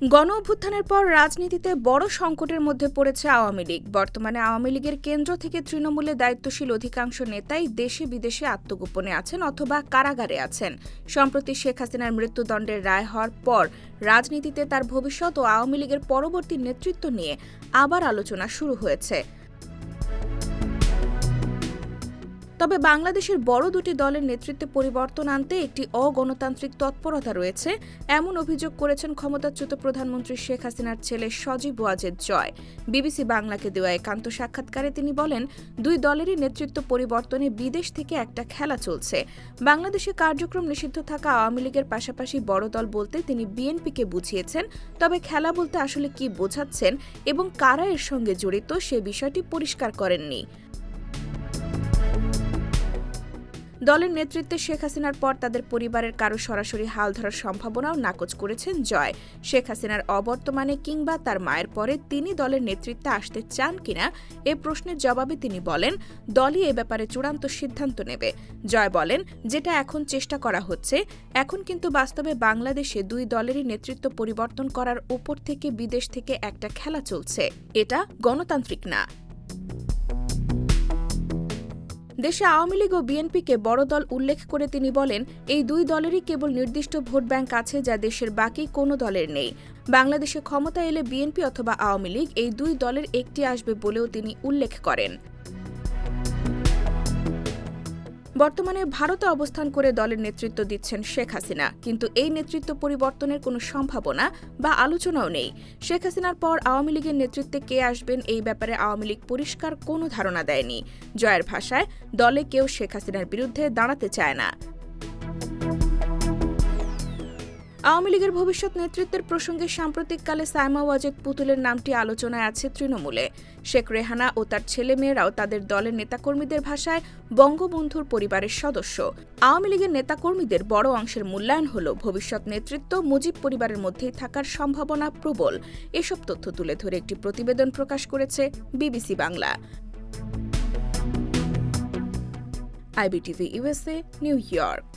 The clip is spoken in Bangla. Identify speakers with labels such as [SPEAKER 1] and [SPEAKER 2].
[SPEAKER 1] গণ অভ্যুত্থানের পর রাজনীতিতে বড় সংকটের মধ্যে পড়েছে আওয়ামী লীগ। বর্তমানে আওয়ামী লীগের কেন্দ্র থেকে তৃণমূলে দায়িত্বশীল অধিকাংশ নেতাই দেশে বিদেশে আত্মগোপনে আছেন অথবা কারাগারে আছেন। সম্প্রতি শেখ হাসিনার মৃত্যুদণ্ডের রায় হওয়ার পর রাজনীতিতে তার ভবিষ্যৎ ও আওয়ামী লীগের পরবর্তী নেতৃত্ব নিয়ে আবার আলোচনা শুরু হয়েছে। তবে বাংলাদেশের বড় দুটি দলের নেতৃত্বে পরিবর্তন আনতে একটি অগণতান্ত্রিক তৎপরতা রয়েছে, এমন অভিযোগ করেছেন ক্ষমতাচ্যুত প্রধানমন্ত্রী শেখ হাসিনার ছেলে সজীব ওয়াজেদ জয়। বিবিসি বাংলাকে দেওয়া একান্ত সাক্ষাৎকারে তিনি বলেন, দুই দলেরই নেতৃত্ব পরিবর্তনে বিদেশ থেকে একটা খেলা চলছে। বাংলাদেশে কার্যক্রম নিষিদ্ধ থাকা আওয়ামী লীগের পাশাপাশি বড় দল বলতে তিনি বিএনপিকে বুঝিয়েছেন, তবে খেলা বলতে আসলে কি বোঝাচ্ছেন এবং কারা এর সঙ্গে জড়িত সে বিষয়টি পরিষ্কার করেননি। দলের নেতৃত্বে শেখ হাসিনার পর তাদের পরিবারের কারও সরাসরি হাল ধরার সম্ভাবনাও নাকচ করেছেন জয়। শেখ হাসিনার অবর্তমানে কিংবা তার মায়ের পরে তিনি দলের নেতৃত্বে আসতে চান কিনা এ প্রশ্নের জবাবে তিনি বলেন, দলই এ ব্যাপারে চূড়ান্ত সিদ্ধান্ত নেবে। জয় বলেন, যেটা এখন চেষ্টা করা হচ্ছে, এখন কিন্তু বাস্তবে বাংলাদেশে দুই দলেরই নেতৃত্ব পরিবর্তন করার উপর থেকে বিদেশ থেকে একটা খেলা চলছে। এটা গণতান্ত্রিক না। দেশে আওয়ামী লীগ ও বিএনপিকে বড় দল উল্লেখ করে তিনি বলেন, এই দুই দলেরই কেবল নির্দিষ্ট ভোট ব্যাংক আছে যা দেশের বাকি কোনো দলের নেই। বাংলাদেশে ক্ষমতা এলে বিএনপি অথবা আওয়ামী লীগ এই দুই দলের একটি আসবে বলেও তিনি উল্লেখ করেন। বর্তমানে ভারতে অবস্থান করে দলের নেতৃত্ব দিচ্ছেন শেখ হাসিনা। কিন্তু এই নেতৃত্ব পরিবর্তনের কোনো সম্ভাবনা বা আলোচনাও নেই। শেখ হাসিনার পর আওয়ামী লীগের নেতৃত্বে কে আসবেন এই ব্যাপারে আওয়ামী লীগ পরিষ্কার কোনো ধারণা দেয়নি। জয়ের ভাষায়, দলে কেউ শেখ হাসিনার বিরুদ্ধে দাঁড়াতে চায় না। আওয়ামী লীগের ভবিষ্যৎ নেতৃত্বের প্রসঙ্গে সাম্প্রতিককালে সাইমা ওয়াজেদ পুতুলের নামটি আলোচনায় আছে তৃণমূলে। শেখ রেহানা ও তার ছেলেমেয়েরাও তাদের দলের নেতাকর্মীদের ভাষায় বঙ্গবন্ধুর পরিবারের সদস্য। আওয়ামী লীগের নেতাকর্মীদের বড় অংশের মূল্যায়ন হল ভবিষ্যৎ নেতৃত্ব মুজিব পরিবারের মধ্যেই থাকার সম্ভাবনা প্রবল। এসব তথ্য তুলে ধরে একটি প্রতিবেদন প্রকাশ করেছে BBC Bangla. IBTV USA New York.